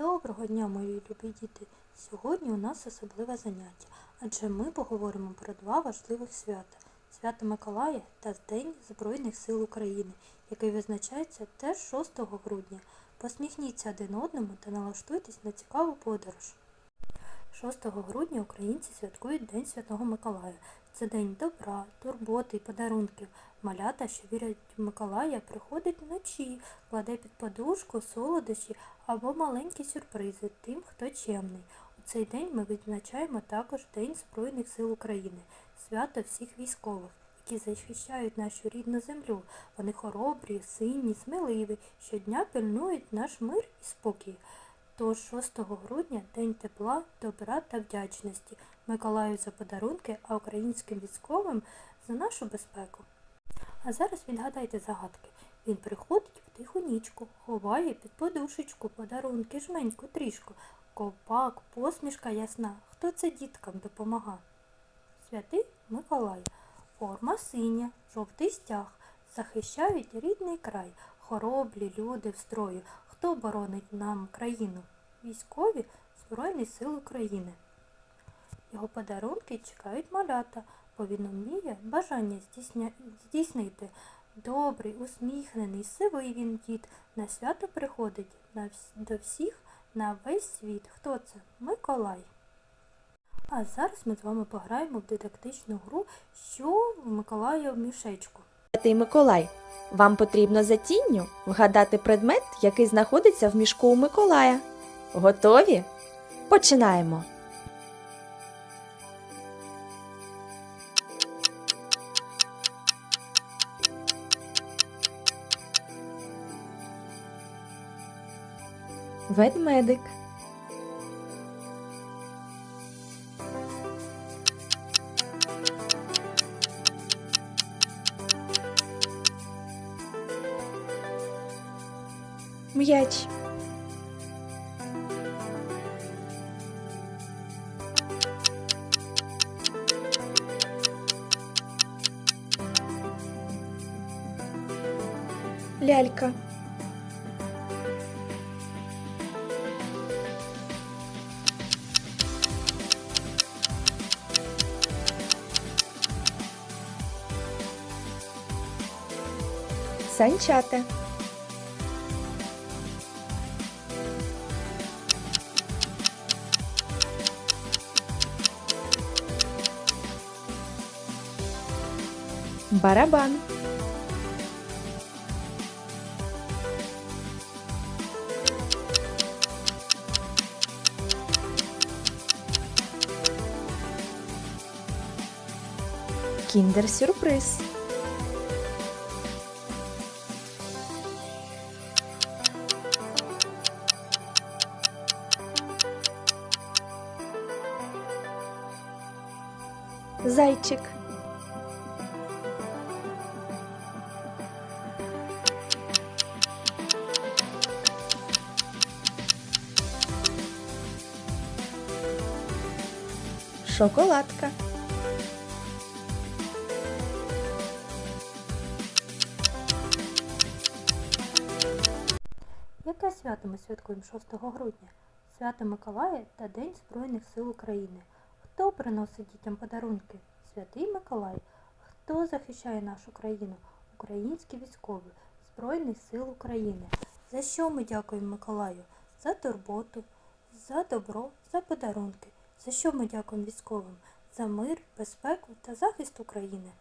Доброго дня, мої любі діти! Сьогодні у нас особливе заняття, адже ми поговоримо про два важливих свята свято Миколая та День Збройних сил України, який визначається теж 6 грудня. Посміхніться один одному та налаштуйтесь на цікаву подорож. 6 грудня українці святкують День Святого Миколая. Це день добра, турботи і подарунків. Малята, що вірять в Миколая, приходить вночі, кладе під подушку солодощі або маленькі сюрпризи тим, хто чемний. У цей день ми відзначаємо також День Збройних сил України, свято всіх військових, які захищають нашу рідну землю. Вони хоробрі, сильні, сміливі, щодня пильнують наш мир і спокій. Тож 6 грудня День тепла, добра та вдячності Миколаю за подарунки, а українським військовим за нашу безпеку. А зараз відгадайте загадки. Він приходить в тиху нічку, ховає під подушечку подарунки, жменьку трішку, ковпак, посмішка ясна. Хто це діткам допомага? Святий Миколай. Форма синя, жовтий стяг. Захищають рідний край. Хороблі люди в строю. Хто боронить нам країну? Військові Збройних сил України. Його подарунки чекають малята, бо він уміє бажання здійснити. Добрий, усміхнений, сивий він дід, на свято приходить на до всіх на весь світ. Хто це? Миколай. А зараз ми з вами пограємо в дидактичну гру, що в Миколая в мішечку. Святий Миколай, вам потрібно за тінню вгадати предмет, який знаходиться в мішку у Миколая. Готові? Починаємо. Ведмедик. М'яч. Лялька. Санчата. Барабан. Кіндер-сюрприз. Зайчик. Шоколадка. Яке свято ми святкуємо 6 грудня? Свято Миколая та День Збройних сил України. Хто приносить дітям подарунки? Святий Миколай. Хто захищає нашу країну? Українські військові Збройних сил України. За що ми дякуємо Миколаю? За турботу, за добро, за подарунки. За що ми дякуємо військовим? За мир, безпеку та захист України.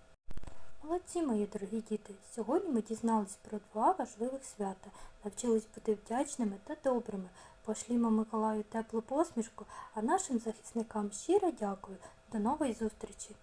Молодці, мої дорогі діти! Сьогодні ми дізнались про два важливих свята, навчились бути вдячними та добрими. Пошлімо Миколаю теплу посмішку, а нашим захисникам щиро дякую. До нової зустрічі!